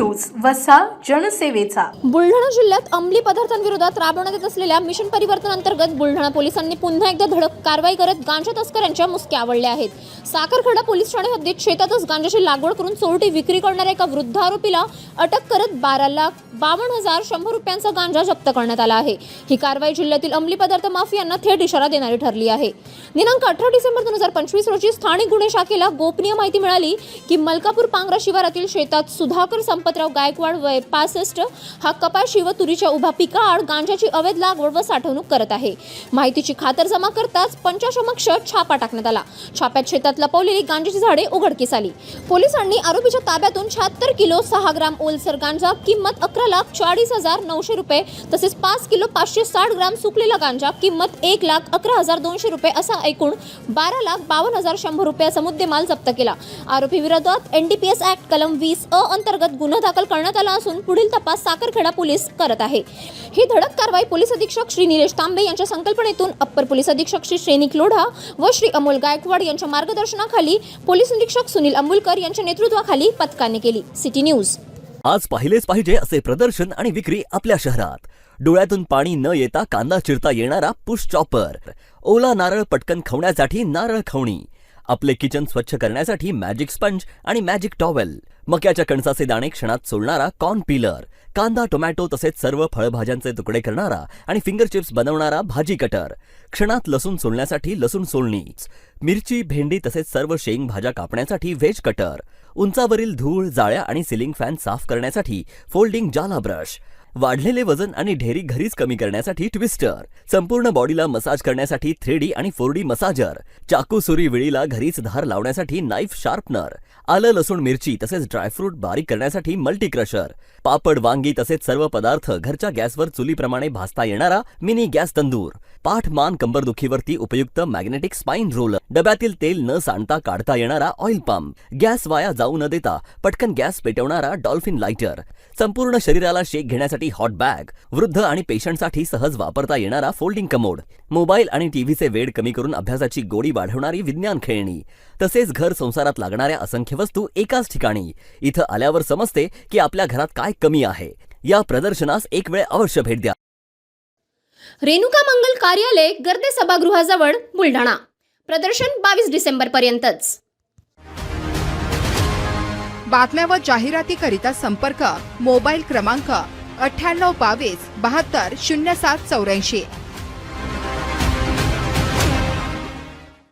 वसा जनसेवेचा. बुलढाणा जिल्ह्यात अंमली पदार्थांविरोधात राबवण्यात येत असलेल्या मिशन परिवर्तन अंतर्गत बुलढाणा पोलिसांनी पुन्हा एकदा धडक कारवाई करत गांजा तस्करांच्या मुसक्या आवडल्या आहेत. साखरखडा पोलीस ठाणे हद्दीत शेतातच गांजाची लागवड करून चोरटी विक्री करणाऱ्या एका वृद्ध आरोपीला अटक करत बारा लाख बावन्न हजार शंभर रुपयांचा गांजा जप्त करण्यात आला आहे. ही कारवाई जिल्ह्यातील अंमली पदार्थ माफियांना थेट इशारा देणारी ठरली आहे. दिनांक अठरा डिसेंबर दोन हजार पंचवीस रोजी स्थानिक गुन्हे शाखेला गोपनीय माहिती मिळाली की मलकापूर पांगरा शिवारातील शेतात सुधाकर संपतराव गायकवाड वय पासष्ट हा कपाशी व तुरीच्या उभा पिकाआड गांजाची अवैध लागवड व साठवणूक करत आहे. माहितीची खातर जमा करताच पंचासमक्ष छापा टाकण्यात आला. छाप्यात शेतात लपवलेली गांजाची झाडे उघडकीस आली. पोलिसांनी आरोपीच्या ताब्यातून शहात्तर किलो सहा ग्राम ओलसर गांजा किंमत अकरा लाख चाळीस हजार नऊशे रुपये तसेच पाच किलो पाचशे साठ ग्राम सुकलेला गांजा किंमत एक लाख अकरा हजार दोनशे रुपये असा एकूण बारा लाख बावन्न हजार शंभर रुपयाचा मुद्देमाल जप्त केला. आरोपी विरोधात एनडीपीएस ऍक्ट कलम वीस अ अंतर्गत गुन्हा दाखल करण्यात आला असून पुढील तपास साखरखेडा पोलीस करत आहे. ही धडक कारवाई पोलीस अधीक्षक श्री निलेश तांबे यांच्या संकल्पनेतून अप्पर पोलीस अधीक्षक श्री श्रेनिक लोढा व श्री अमोल गायकवाड यांच्या मार्गदर्शनाखाली पोलीस निरीक्षक सुनील अंबुलकर यांच्या नेतृत्वाखाली पथकाने केली. City news. आज पाहिलेच पाहिजे असे प्रदर्शन आणि विक्री आपल्या शहरात. डोळ्यातून पाणी न येता कांदा चिरता येणारा पुश चॉपर. ओला नारळ पटकन खवण्यासाठी नारळ खवणी. आपले किचन स्वच्छ करण्यासाठी मॅजिक स्पंज आणि मॅजिक टॉवेल मक्याच्या कणसाचे दाणे क्षणात सोडणारा कॉर्न पिलर कांदा टोमॅटो तसेच सर्व फळभाज्यांचे तुकडे करणारा आणि फिंगर चिप्स बनवणारा भाजी कटर क्षणात लसूण सोलण्यासाठी लसूण सोलणी मिरची भेंडी तसेच सर्व शेंग भाज्या कापण्यासाठी व्हेज कटर उंचावरील धूळ जाळ्या आणि सिलिंग फॅन साफ करण्यासाठी फोल्डिंग जाला ब्रश वाढलेले वजन आणि ढेरी घरीच कमी करण्यासाठी ट्विस्टर. संपूर्ण बॉडीला मसाज करण्यासाठी थ्री डी आणि फोर डी मसाजर. चाकू सुरी विळीला घरीच धार लावण्यासाठी नाईफ शार्पनर. आलं लसूण मिरची तसेच ड्रायफ्रूट बारीक करण्यासाठी मल्टी क्रशर पापड वांगी तसेच सर्व पदार्थ घरच्या गॅसवर चुलीप्रमाणे भासता येणारा मिनी गॅस तंदूर. पाठ मान कंबरदुखीवरती उपयुक्त मॅग्नेटिक स्पाइन रोलर. डब्यातील तेल न सांडता काढता येणारा ऑइल पंप गॅस वाया जाऊ न देता पटकन गॅस पेटवणारा डॉल्फिन लाइटर संपूर्ण शरीराला शेक घेण्यासाठी हॉट बॅग वृद्ध आणि पेशंटसाठी सहज वापरता येणारा फोल्डिंग कमोड मोबाईल आणि टीव्हीचे वेळ कमी करून अभ्यासाची गोडी वाढवणारी विज्ञान खेळणी. तसेच घर संसारात लागणाऱ्या असंख्य वस्तू एकाच ठिकाणी. इथं आल्यावर समजते की आपल्या घरात काय कमी आहे. या प्रदर्शनास एक वेळ अवश्य भेट द्या. रेणुका मंगल कार्यालय गर्दे सभागृहाजवळ बुलढाणा. प्रदर्शन बावीस डिसेंबर पर्यंतच बातम्या व जाहिरातीकरिता संपर्क मोबाईल क्रमांक अठ्ठ्याण्णव बावीस बहात्तर शून्य सात चौऱ्याऐंशी.